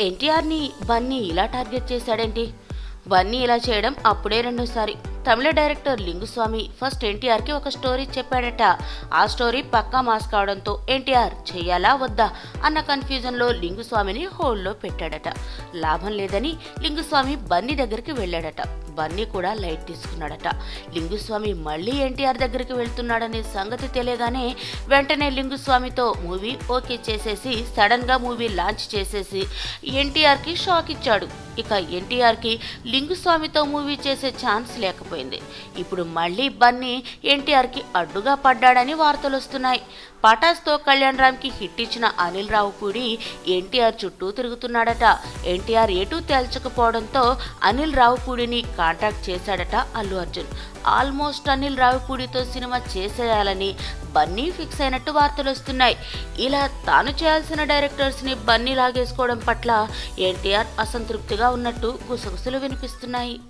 ఎన్టీఆర్ని బన్నీ ఇలా టార్గెట్ చేశాడేంటి? బన్నీ ఇలా చేయడం అప్పుడే రెండోసారి. తమిళ డైరెక్టర్ లింగుస్వామి ఫస్ట్ ఎన్టీఆర్కి ఒక స్టోరీ చెప్పాడట. ఆ స్టోరీ పక్కా మాస్ కావడంతో ఎన్టీఆర్ చేయాలా వద్దా అన్న కన్ఫ్యూజన్లో లింగుస్వామిని హోల్డ్లో పెట్టాడట. లాభం లేదని లింగుస్వామి బన్నీ దగ్గరికి వెళ్ళాడట. బన్నీ కూడా లైట్ తీసుకున్నాడట. లింగుస్వామి మళ్ళీ ఎన్టీఆర్ దగ్గరికి వెళ్తున్నాడనే సంగతి తెలియగానే వెంటనే లింగుస్వామితో మూవీ ఓకే చేసేసి సడన్గా మూవీ లాంచ్ చేసేసి ఎన్టీఆర్కి షాక్ ఇచ్చాడు. ఇక ఎన్టీఆర్కి లింగుస్వామితో మూవీ చేసే ఛాన్స్ లేకపోయింది ఇప్పుడు మళ్ళీ బన్నీ ఎన్టీఆర్కి అడ్డుగా పడ్డాడని వార్తలు వస్తున్నాయి. పటాస్తో కళ్యాణ్ రామ్కి హిట్ ఇచ్చిన అనిల్ రావుపూడి ఎన్టీఆర్ చుట్టూ తిరుగుతున్నాడట. ఎన్టీఆర్ ఎటూ తేల్చకపోవడంతో అనిల్ రావుపూడిని కాంటాక్ట్ చేశాడట అల్లు అర్జున్. ఆల్మోస్ట్ అనిల్ రావిపూడితో సినిమా చేసేయాలని బన్నీ ఫిక్స్ అయినట్టు వార్తలు వస్తున్నాయి. ఇలా తాను చేయాల్సిన డైరెక్టర్స్ని బన్నీ లాగేసుకోవడం పట్ల ఎన్టీఆర్ అసంతృప్తిగా ఉన్నట్టు గుసగుసలు వినిపిస్తున్నాయి.